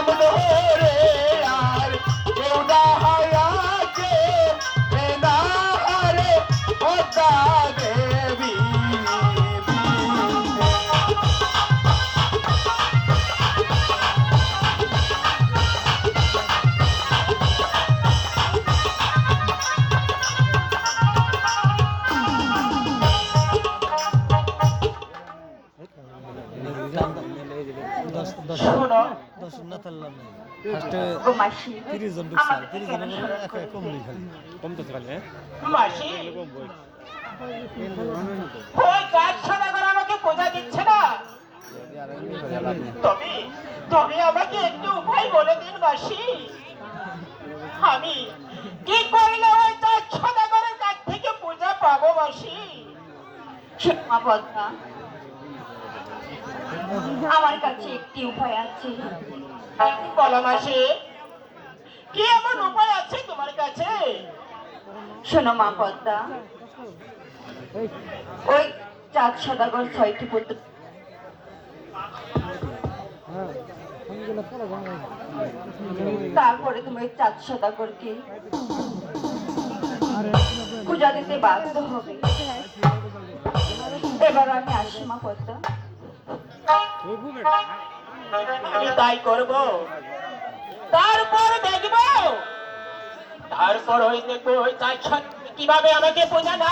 নামলো তবে তবে আমাকে একটু উপায় বলে দিন মাসি। আমি কি করলে ওই কাজ সদাগরের কাছ থেকে পূজা পাবো মাসি? পদ্মা আমার কাছে একটি উপায় আছে। বলো মাসি কি এমন উপায় আছে তোমার কাছে? শোনো মা পদ্মা। ওই চাঁদ সদাগর ছয়টি পুত্র তারপরে তুমি ওই চাঁদ সদাগরকে পূজা দিতে বাধ্য হবে। এবার আমি আসি মা পদ্মা। আমি তাই করব। তারপর দেখব। তারপর দেখব কীভাবে আমাকে বোঝা